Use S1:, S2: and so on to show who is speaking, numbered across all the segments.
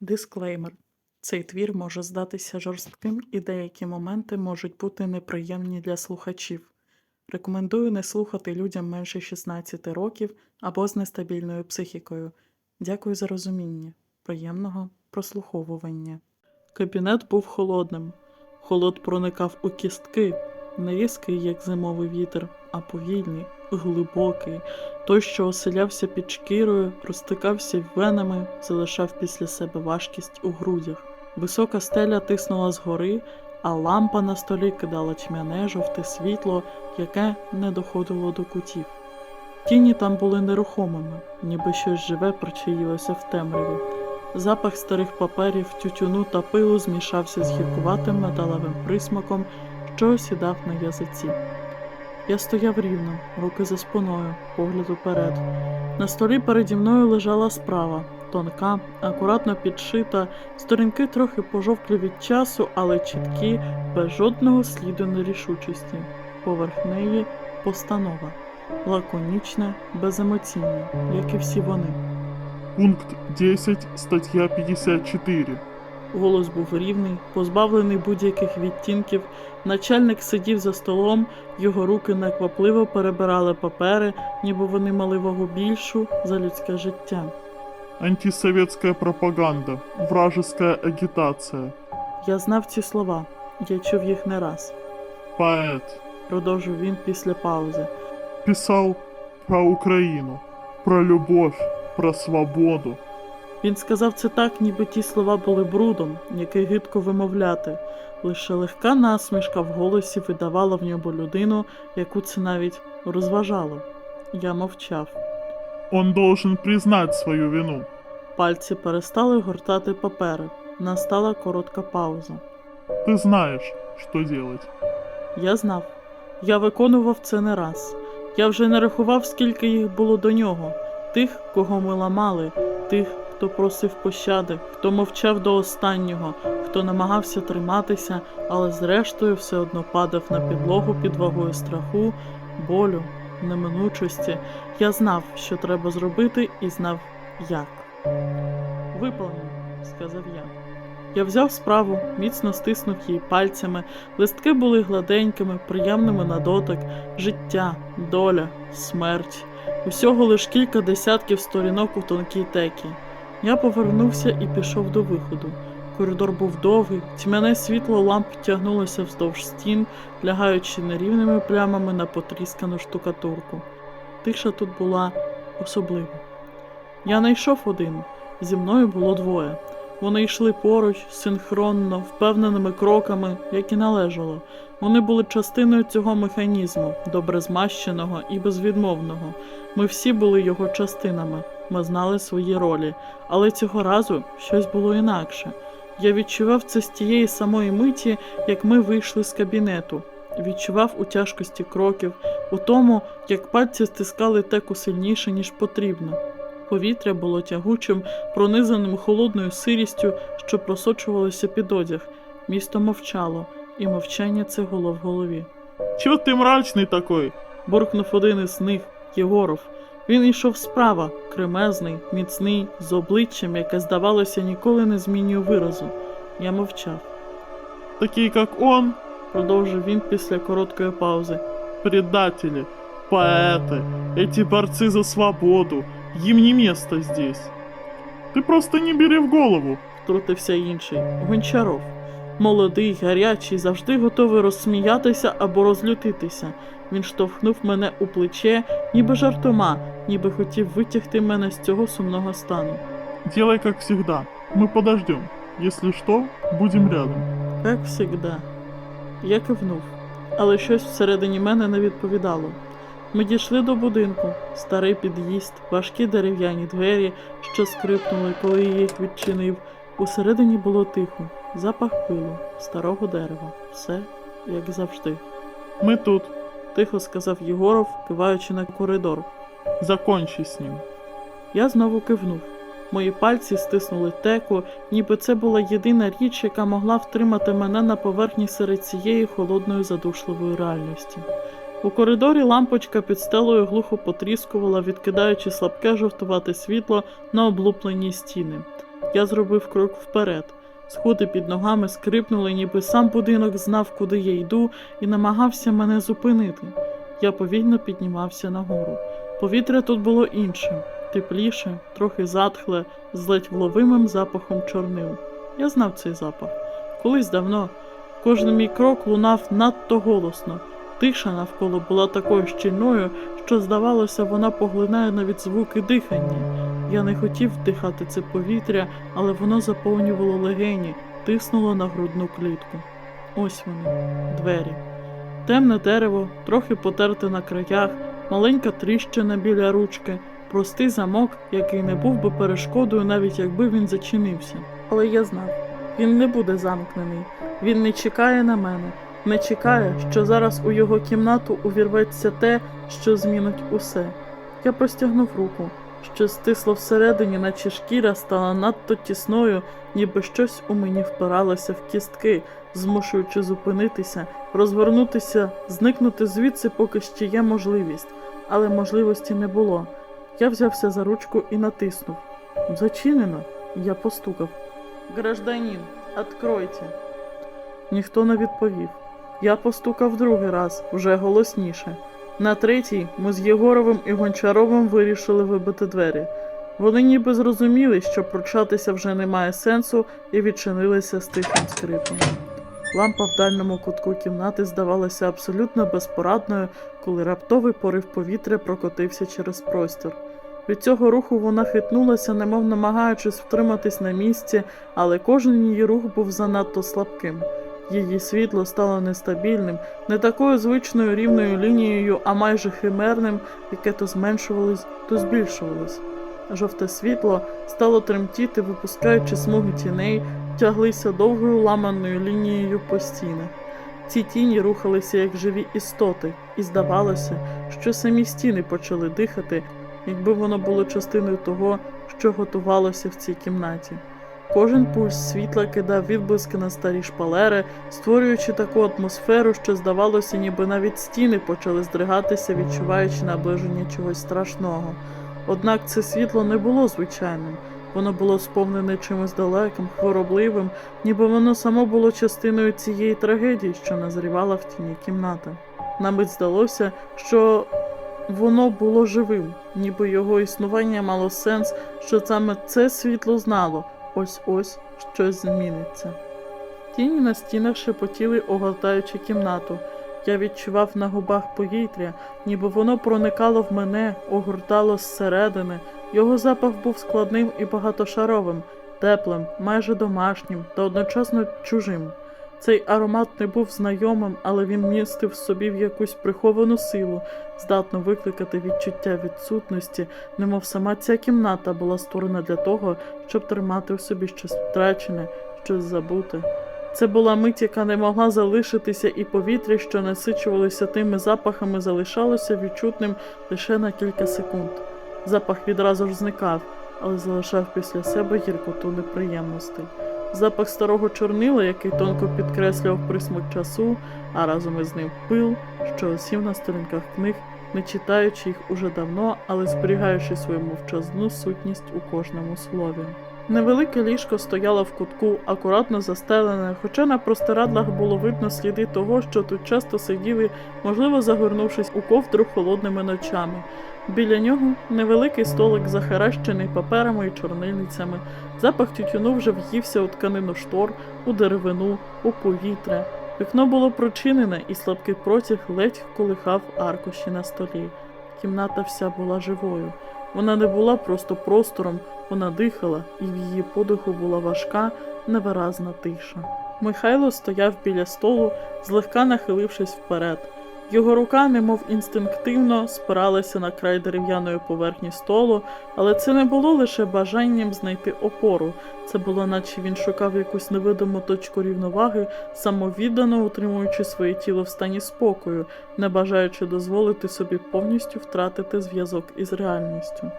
S1: Дисклеймер. Цей твір може здатися жорстким і деякі моменти можуть бути неприємні для слухачів. Рекомендую не слухати людям менше 16 років або з нестабільною психікою. Дякую за розуміння. Приємного прослуховування. Кабінет був холодним. Холод проникав у кістки, не різкий, як зимовий вітер, а повільний, глибокий, той, що оселявся під шкірою, розтикався венами, залишав після себе важкість у грудях. Висока стеля тиснула згори, а лампа на столі кидала тьмяне жовте світло, яке не доходило до кутів. Тіні там були нерухомими, ніби щось живе причаїлося в темряві. Запах старих паперів, тютюну та пилу змішався з гіркуватим металевим присмаком, що осідав на язиці. Я стояв рівно, руки за спиною, погляд уперед. На столі переді мною лежала справа, тонка, акуратно підшита, сторінки трохи пожовклі від часу, але чіткі, без жодного сліду нерішучості. Поверх неї постанова, лаконічна, беземоційна, як і всі вони.
S2: Пункт 10, стаття 54.
S1: Голос був рівний, позбавлений будь-яких відтінків. Начальник сидів за столом, його руки неквапливо перебирали папери, ніби вони мали вагу більшу за людське життя.
S2: Антисоветская пропаганда, вражеская агитация.
S1: Я знав ці слова, я чув їх не раз.
S2: Поэт.
S1: Продовжив він після паузи.
S2: Писал про Украину, про любовь, про свободу.
S1: Він сказав це так, ніби ті слова були брудом, який гидко вимовляти. Лише легка насмішка в голосі видавала в ньому людину, яку це навіть розважало. Я мовчав.
S2: Он должен признать свою вину.
S1: Пальці перестали гортати папери. Настала коротка пауза.
S2: Ты знаешь, что делать.
S1: Я знав. Я виконував це не раз. Я вже не рахував, скільки їх було до нього. Тих, кого ми ламали, тих, хто просив пощади, хто мовчав до останнього, хто намагався триматися, але зрештою все одно падав на підлогу під вагою страху, болю, неминучості. Я знав, що треба зробити, і знав, як. Виповнено, сказав я. Я взяв справу, міцно стиснув її пальцями. Листки були гладенькими, приємними на дотик, життя, доля, смерть. Усього лиш кілька десятків сторінок у тонкій текі. Я повернувся і пішов до виходу. Коридор був довгий, тьмяне світло ламп тягнулося вздовж стін, лягаючи нерівними плямами на потріскану штукатурку. Тиша тут була особлива. Я не йшов один, зі мною було двоє. Вони йшли поруч, синхронно, впевненими кроками, як і належало. Вони були частиною цього механізму, добре змащеного і безвідмовного. Ми всі були його частинами, ми знали свої ролі, але цього разу щось було інакше. Я відчував це з тієї самої миті, як ми вийшли з кабінету. Відчував у тяжкості кроків, у тому, як пальці стискали теку сильніше, ніж потрібно. Повітря було тягучим, пронизаним холодною сирістю, що просочувалося під одяг. Місто мовчало, і мовчання це гуло в голові.
S2: Чего ты мрачный такой?
S1: Буркнув один із них Єгоров. Він йшов справа, кремезний, міцний, з обличчям, яке, здавалося, ніколи не змінює виразу. Я мовчав.
S2: Такие как он,
S1: Продовжив він після короткої паузи.
S2: предатели, поэты, эти борцы за свободу. Им не место здесь. Ты просто не бери в голову.
S1: втрутився інший Гончаров. Молодий, гарячий, завжди готовий розсміятися або розлютитися. Він штовхнув мене у плече, ніби жартома, ніби хотів витягти мене з цього сумного стану.
S2: Делай как всегда. Мы подождем. Если что, будем рядом.
S1: Як завжди. Я кивнув, але щось всередині мене не відповідало. Ми дійшли до будинку, старий під'їзд, важкі дерев'яні двері, що скрипнули, коли я їх відчинив. Усередині було тихо, запах пилу, старого дерева, все як завжди.
S2: Мы тут.
S1: Тихо сказав Єгоров, киваючи на коридор.
S2: Закончи с ним.
S1: Я знову кивнув. Мої пальці стиснули теку, ніби це була єдина річ, яка могла втримати мене на поверхні серед цієї холодної задушливої реальності. У коридорі лампочка під стелою глухо потріскувала, відкидаючи слабке жовтувате світло на облуплені стіни. Я зробив крок вперед. Сходи під ногами скрипнули, ніби сам будинок знав, куди я йду, і намагався мене зупинити. Я повільно піднімався нагору. Повітря тут було іншим, тепліше, трохи затхле, з ледь вловимим запахом чорнил. Я знав цей запах. Колись давно кожен мій крок лунав надто голосно. Тиша навколо була такою щільною, що, здавалося, вона поглинає навіть звуки дихання. Я не хотів вдихати це повітря, але воно заповнювало легені, тиснуло на грудну клітку. Ось вони, двері. Темне дерево, трохи потерте на краях, маленька тріщина біля ручки, простий замок, який не був би перешкодою, навіть якби він зачинився. Але я знав, він не буде замкнений, він не чекає на мене, не чекає, що зараз у його кімнату увірветься те, що змінить усе. Я простягнув руку, що стисло всередині, наче шкіра стала надто тісною, ніби щось у мені впиралося в кістки, змушуючи зупинитися, розвернутися, зникнути звідси, поки ще є можливість, але можливості не було. Я взявся за ручку і натиснув. Зачинено. Я постукав. Гражданин, откройте. Ніхто не відповів. Я постукав другий раз, вже голосніше. На третій ми з Єгоровим і Гончаровим вирішили вибити двері. Вони ніби зрозуміли, що пручатися вже немає сенсу, і відчинилися з тихим скрипом. Лампа в дальньому кутку кімнати здавалася абсолютно безпорадною, коли раптовий порив повітря прокотився через простір. Від цього руху вона хитнулася, немов намагаючись втриматись на місці, але кожен її рух був занадто слабким. Її світло стало нестабільним, не такою звичною рівною лінією, а майже химерним, яке то зменшувалось, то збільшувалось. Жовте світло стало тремтіти, випускаючи смуги тіней, тяглися довгою ламаною лінією по стінах. Ці тіні рухалися як живі істоти, і здавалося, що самі стіни почали дихати, якби воно було частиною того, що готувалося в цій кімнаті. Кожен пульс світла кидав відблиски на старі шпалери, створюючи таку атмосферу, що здавалося, ніби навіть стіни почали здригатися, відчуваючи наближення чогось страшного. Однак це світло не було звичайним, воно було сповнене чимось далеким, хворобливим, ніби воно само було частиною цієї трагедії, що назрівала в тіні кімнати. На мить здалося, що воно було живим, ніби його існування мало сенс, що саме це світло знало ось ось щось зміниться. Тіні на стінах шепотіли, огортаючи кімнату. Я відчував на губах повітря, ніби воно проникало в мене, огортало зсередини. Його запах був складним і багатошаровим, теплим, майже домашнім та одночасно чужим. Цей аромат не був знайомим, але він містив в собі в якусь приховану силу, здатну викликати відчуття відсутності, немов сама ця кімната була створена для того, щоб тримати в собі щось втрачене, щось забуте. Це була мить, яка не могла залишитися, і повітря, що насичувалося тими запахами, залишалося відчутним лише на кілька секунд. Запах відразу ж зникав, але залишав після себе гіркоту неприємностей. Запах старого чорнила, який тонко підкреслював присмак часу, а разом із ним пил, що осів на сторінках книг, не читаючи їх уже давно, але зберігаючи свою мовчазну сутність у кожному слові. Невелике ліжко стояло в кутку, акуратно застелене, хоча на простирадлах було видно сліди того, що тут часто сиділи, можливо, загорнувшись у ковдру холодними ночами. Біля нього невеликий столик, захаращений паперами і чорнильницями. Запах тютюну вже в'ївся у тканину штор, у деревину, у повітря. Вікно було прочинене, і слабкий протяг ледь колихав аркуші на столі. Кімната вся була живою. Вона не була просто простором, вона дихала, і в її подиху була важка, невиразна тиша. Михайло стояв біля столу, злегка нахилившись вперед. Його рука, немов інстинктивно, спиралася на край дерев'яної поверхні столу, але це не було лише бажанням знайти опору, це було, наче він шукав якусь невидиму точку рівноваги, самовіддано утримуючи своє тіло в стані спокою, не бажаючи дозволити собі повністю втратити зв'язок із реальністю.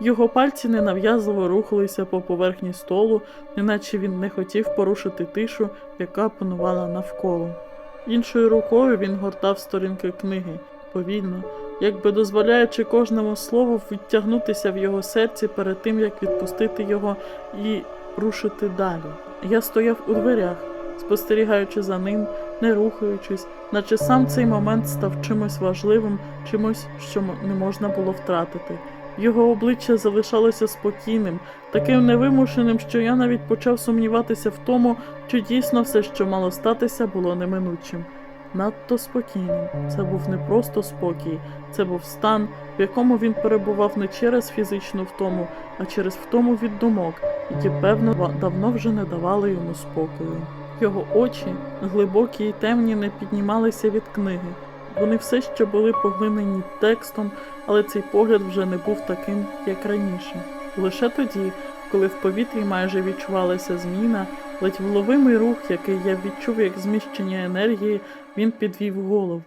S1: Його пальці ненав'язливо рухалися по поверхні столу, неначе він не хотів порушити тишу, яка панувала навколо. Іншою рукою він гортав сторінки книги повільно, якби дозволяючи кожному слову відтягнутися в його серці перед тим, як відпустити його, і рушити далі. Я стояв у дверях, спостерігаючи за ним, не рухаючись, наче сам цей момент став чимось важливим, чимось, що не можна було втратити. Його обличчя залишалося спокійним, таким невимушеним, що я навіть почав сумніватися в тому, чи дійсно все, що мало статися, було неминучим. Надто спокійним. Це був не просто спокій, це був стан, в якому він перебував не через фізичну втому, а через втому від думок, які, певно, давно вже не давали йому спокою. Його очі, глибокі й темні, не піднімалися від книги. Вони все ще були поглинені текстом, але цей погляд вже не був таким, як раніше. Лише тоді, коли в повітрі майже відчувалася зміна, ледь вловимий рух, який я відчув як зміщення енергії, він підвів голову.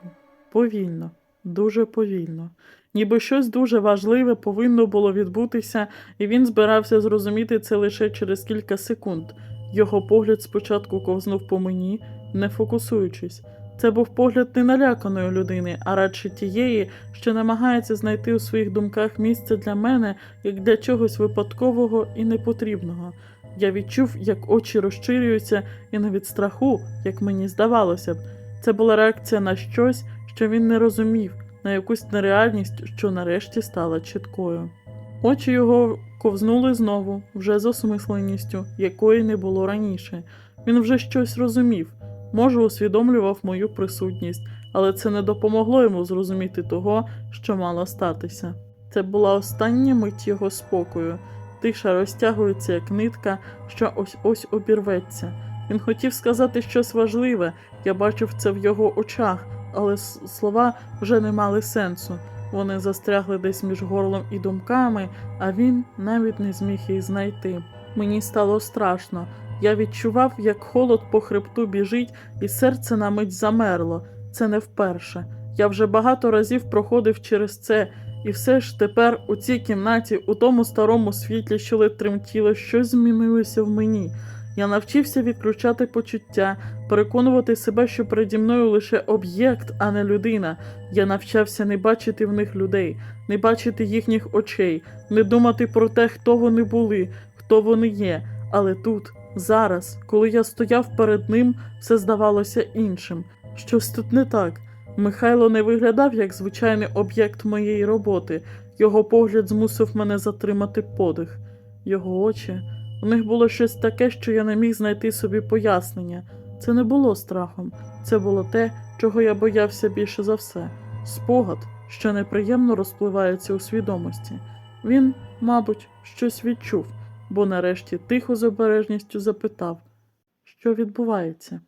S1: Повільно, дуже повільно. Ніби щось дуже важливе повинно було відбутися, і він збирався зрозуміти це лише через кілька секунд. Його погляд спочатку ковзнув по мені, не фокусуючись. Це був погляд не наляканої людини, а радше тієї, що намагається знайти у своїх думках місце для мене як для чогось випадкового і непотрібного. Я відчув, як очі розширюються, і не від страху, як мені здавалося б. Це була реакція на щось, що він не розумів, на якусь нереальність, що нарешті стала чіткою. Очі його ковзнули знову, вже з осмисленістю, якої не було раніше. Він вже щось розумів, може, усвідомлював мою присутність, але це не допомогло йому зрозуміти того, що мало статися. Це була остання мить його спокою. Тиша розтягується, як нитка, що ось ось обірветься. Він хотів сказати щось важливе, я бачив це в його очах, але слова вже не мали сенсу. Вони застрягли десь між горлом і думками, а він навіть не зміг їх знайти. Мені стало страшно. Я відчував, як холод по хребту біжить, і серце на мить замерло. Це не вперше. Я вже багато разів проходив через це, і все ж тепер у цій кімнаті, у тому старому світлі, що ледь тремтіло, щось змінилося в мені. Я навчився відключати почуття, переконувати себе, що переді мною лише об'єкт, а не людина. Я навчався не бачити в них людей, не бачити їхніх очей, не думати про те, хто вони були, хто вони є. Але тут, зараз, коли я стояв перед ним, все здавалося іншим. Щось тут не так. Михайло не виглядав як звичайний об'єкт моєї роботи. Його погляд змусив мене затримати подих. Його очі. У них було щось таке, що я не міг знайти собі пояснення. Це не було страхом, це було те, чого я боявся більше за все спогад, що неприємно розпливається у свідомості. Він, мабуть, щось відчув, бо нарешті тихо з обережністю запитав, що відбувається.